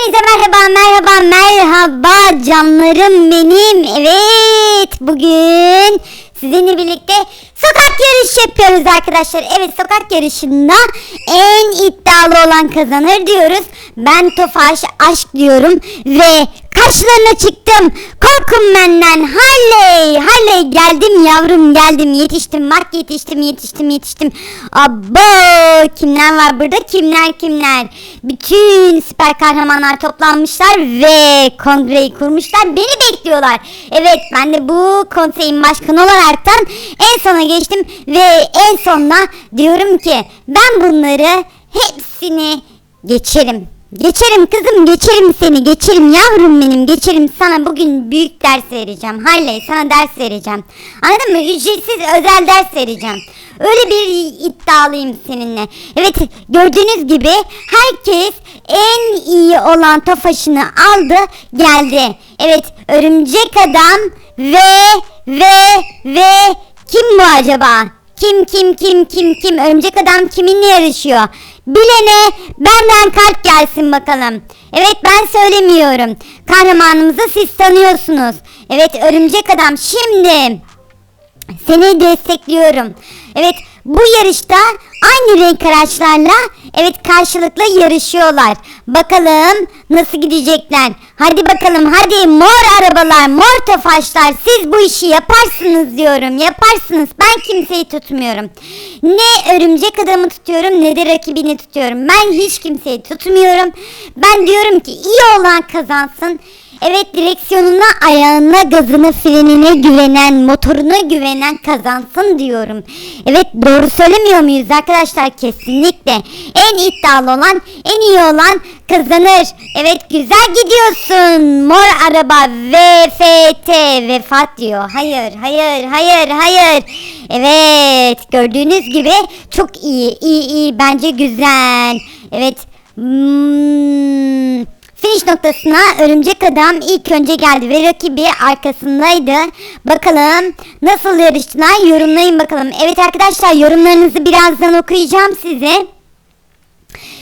Hepinize merhaba merhaba merhaba canlarım benim. Evet bugün sizinle birlikte sokak yarışı yapıyoruz arkadaşlar. Evet sokak yarışında en iddialı olan kazanır diyoruz. Ben Tofaş aşk diyorum ve karşılarına çıktım. Korkun benden Harley. Harley geldim yavrum geldim yetiştim bak yetiştim yetiştim yetiştim. Abo kimler var burada kimler kimler. Bütün süper kahramanlar toplanmışlar ve kongreyi kurmuşlar. Beni bekliyorlar. Evet ben de bu konseyin başkanı olaraktan en sona geçtim ve en sonuna diyorum ki ben bunları hepsini geçerim. Geçerim kızım geçerim seni geçerim yavrum benim geçerim sana bugün büyük ders vereceğim. Harley sana ders vereceğim. Anladın mı? Ücretsiz özel ders vereceğim. Öyle bir iddialıyım seninle. Evet gördüğünüz gibi herkes en iyi olan tofaşını aldı geldi. Evet örümcek adam ve ve ve kim bu acaba? Kim kim kim kim kim? Örümcek adam kiminle yarışıyor Bilene benden kalp gelsin bakalım. Evet ben söylemiyorum. Kahramanımızı siz tanıyorsunuz. Evet örümcek adam şimdi seni destekliyorum. Evet bu yarışta aynı renk araçlarla evet karşılıklı yarışıyorlar. Bakalım nasıl gidecekler. Hadi bakalım hadi mor arabalar mor tofaşlar siz bu işi yaparsınız diyorum yaparsınız. Ben kimseyi tutmuyorum. Ne örümcek adamı tutuyorum ne de rakibini tutuyorum. Ben hiç kimseyi tutmuyorum. Ben diyorum ki iyi olan kazansın. Evet direksiyonuna, ayağına, gazına, frenine güvenen, motoruna güvenen kazansın diyorum. Evet doğru söylemiyor muyuz arkadaşlar? Kesinlikle. En iddialı olan, en iyi olan kazanır. Evet güzel gidiyorsun. Mor araba VFT vefat diyor. Hayır, hayır, hayır, hayır. Evet gördüğünüz gibi çok iyi, iyi, iyi. Bence güzel. Evet. Hmm. Finish noktasına örümcek adam ilk önce geldi ve rakibi arkasındaydı. Bakalım nasıl yarıştılar yorumlayın bakalım. Evet arkadaşlar yorumlarınızı birazdan okuyacağım size.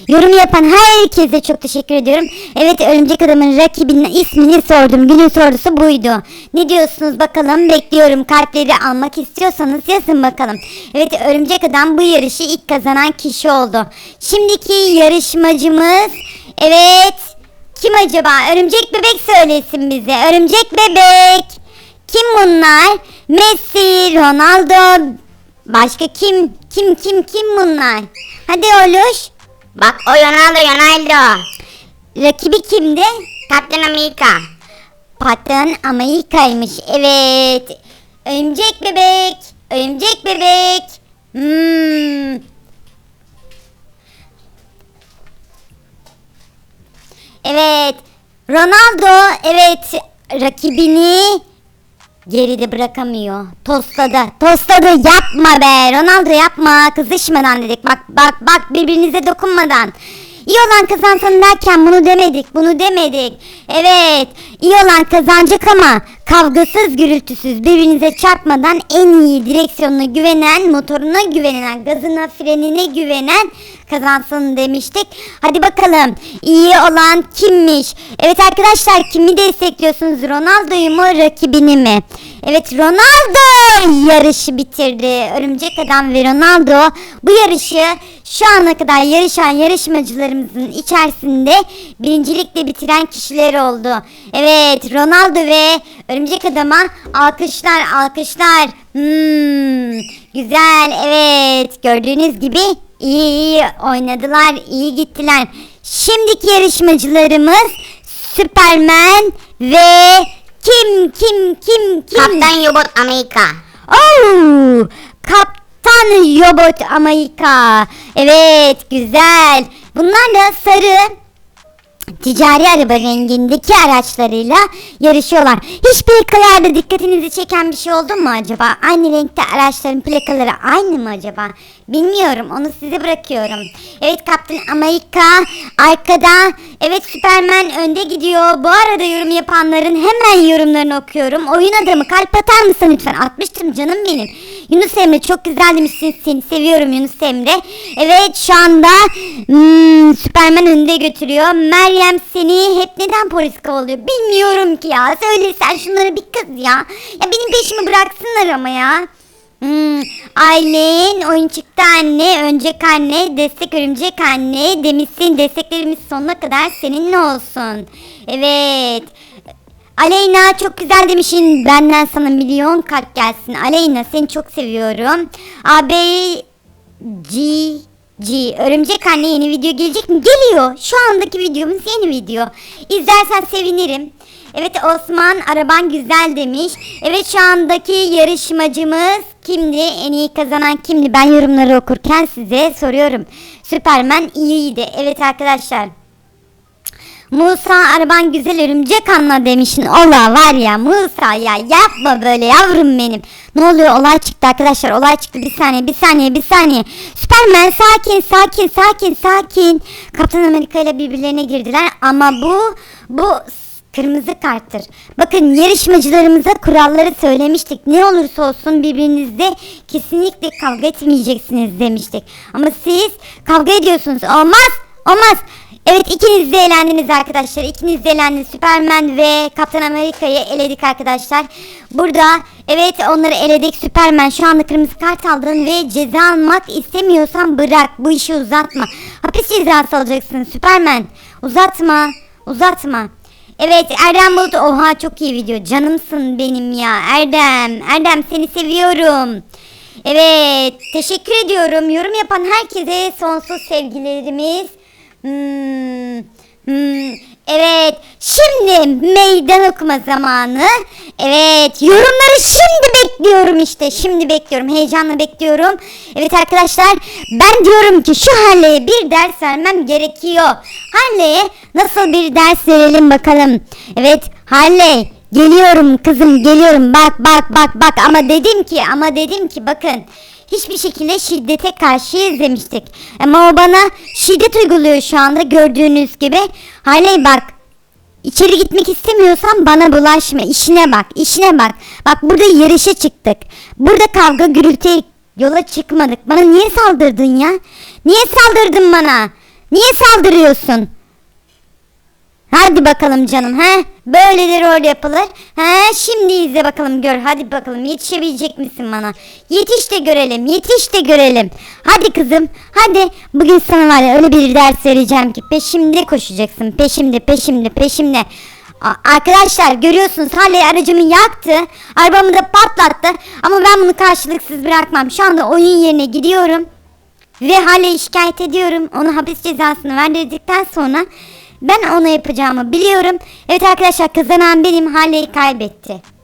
Yorum yapan herkese çok teşekkür ediyorum. Evet örümcek adamın rakibinin ismini sordum. Günün sorusu buydu. Ne diyorsunuz bakalım bekliyorum. Kalpleri almak istiyorsanız yazın bakalım. Evet örümcek adam bu yarışı ilk kazanan kişi oldu. Şimdiki yarışmacımız evet kim acaba? Örümcek bebek söylesin bize. Örümcek bebek. Kim bunlar? Messi, Ronaldo. Başka kim? Kim kim kim bunlar? Hadi Oluş. Bak o Ronaldo Ronaldo. Rakibi kimdi? Kaptan Amerika. Patron Amerika'ymış. Evet. Örümcek bebek. Örümcek bebek. Hmm. Evet. Ronaldo evet rakibini geride bırakamıyor. Tosladı. Tosladı. Yapma be. Ronaldo yapma. Kızışmadan dedik. Bak bak bak birbirinize dokunmadan. İyi olan kazansın derken bunu demedik. Bunu demedik. Evet. iyi olan kazanacak ama kavgasız gürültüsüz birbirinize çarpmadan en iyi direksiyonuna güvenen, motoruna güvenen, gazına, frenine güvenen kazansın demiştik. Hadi bakalım iyi olan kimmiş? Evet arkadaşlar kimi destekliyorsunuz? Ronaldo'yu mu rakibini mi? Evet Ronaldo yarışı bitirdi. Örümcek Adam ve Ronaldo bu yarışı şu ana kadar yarışan yarışmacılarımızın içerisinde birincilikle bitiren kişiler oldu. Evet Ronaldo ve Örümcek Adam'a alkışlar alkışlar. Hmm, güzel evet gördüğünüz gibi iyi iyi oynadılar iyi gittiler. Şimdiki yarışmacılarımız Superman ve kim kim kim kim? Kaptan Robot Amerika. Oh, Kaptan Robot Amerika. Evet, güzel. Bunlar da sarı ticari araba rengindeki araçlarıyla yarışıyorlar. Hiç plakalarda dikkatinizi çeken bir şey oldu mu acaba? Aynı renkte araçların plakaları aynı mı acaba? Bilmiyorum. Onu size bırakıyorum. Evet Kaptan Amerika arkada. Evet Superman önde gidiyor. Bu arada yorum yapanların hemen yorumlarını okuyorum. Oyun adamı kalp atar mısın lütfen? Atmıştım canım benim. Yunus Emre çok güzel demişsin. Seni seviyorum Yunus Emre. Evet şu anda hmm, Süpermen önünde götürüyor. Meryem seni hep neden polis kovalıyor? Bilmiyorum ki ya. Söyle sen şunları bir kız ya. Ya benim peşimi bıraksınlar ama ya. Hmm, Aylin oyun çıktı anne, öncek anne, destek örümcek anne demişsin desteklerimiz sonuna kadar seninle olsun. Evet. Aleyna çok güzel demişsin benden sana milyon kalp gelsin. Aleyna seni çok seviyorum. AB G G örümcek anne yeni video gelecek mi? Geliyor. Şu andaki videomuz yeni video. İzlersen sevinirim. Evet Osman araban güzel demiş. Evet şu andaki yarışmacımız kimdi? En iyi kazanan kimdi? Ben yorumları okurken size soruyorum. Süpermen iyiydi. Evet arkadaşlar. Musa araban güzel örümcek anla demişsin. Ola var ya Musa ya yapma böyle yavrum benim. Ne oluyor olay çıktı arkadaşlar olay çıktı bir saniye bir saniye bir saniye. Süpermen sakin sakin sakin sakin. Kaptan Amerika ile birbirlerine girdiler ama bu bu kırmızı karttır. Bakın yarışmacılarımıza kuralları söylemiştik. Ne olursa olsun birbirinizle kesinlikle kavga etmeyeceksiniz demiştik. Ama siz kavga ediyorsunuz. Olmaz olmaz. Evet ikiniz de elendiniz arkadaşlar. İkiniz de elendiniz. Süpermen ve Kaptan Amerika'yı eledik arkadaşlar. Burada evet onları eledik. Süpermen şu anda kırmızı kart aldın ve ceza almak istemiyorsan bırak. Bu işi uzatma. Hapis cezası alacaksın Süpermen. Uzatma. Uzatma. Evet Erdem Bulut oha çok iyi video canımsın benim ya Erdem Erdem seni seviyorum Evet teşekkür ediyorum yorum yapan herkese sonsuz sevgilerimiz Hmm, hmm, evet şimdi meydan okuma zamanı. Evet yorumları şimdi bekliyorum işte şimdi bekliyorum heyecanla bekliyorum. Evet arkadaşlar ben diyorum ki şu Harley'e bir ders vermem gerekiyor. Harley'e nasıl bir ders verelim bakalım. Evet Harley geliyorum kızım geliyorum. Bak bak bak bak. Ama dedim ki ama dedim ki bakın hiçbir şekilde şiddete karşıyız demiştik. Ama o bana şiddet uyguluyor şu anda gördüğünüz gibi. Haley bak içeri gitmek istemiyorsan bana bulaşma işine bak işine bak. Bak burada yarışa çıktık. Burada kavga gürültüye yola çıkmadık. Bana niye saldırdın ya? Niye saldırdın bana? Niye saldırıyorsun? Hadi bakalım canım he. Böyle de yapılır. He şimdi izle bakalım gör. Hadi bakalım yetişebilecek misin bana? Yetiş de görelim. Yetiş de görelim. Hadi kızım. Hadi. Bugün sana var ya öyle bir ders vereceğim ki peşimde koşacaksın. Peşimde peşimde peşimde. Arkadaşlar görüyorsunuz Harley aracımı yaktı. Arabamı da patlattı. Ama ben bunu karşılıksız bırakmam. Şu anda oyun yerine gidiyorum. Ve Harley'i şikayet ediyorum. Ona hapis cezasını verdirdikten sonra ben ona yapacağımı biliyorum. Evet arkadaşlar kazanan benim Harley kaybetti.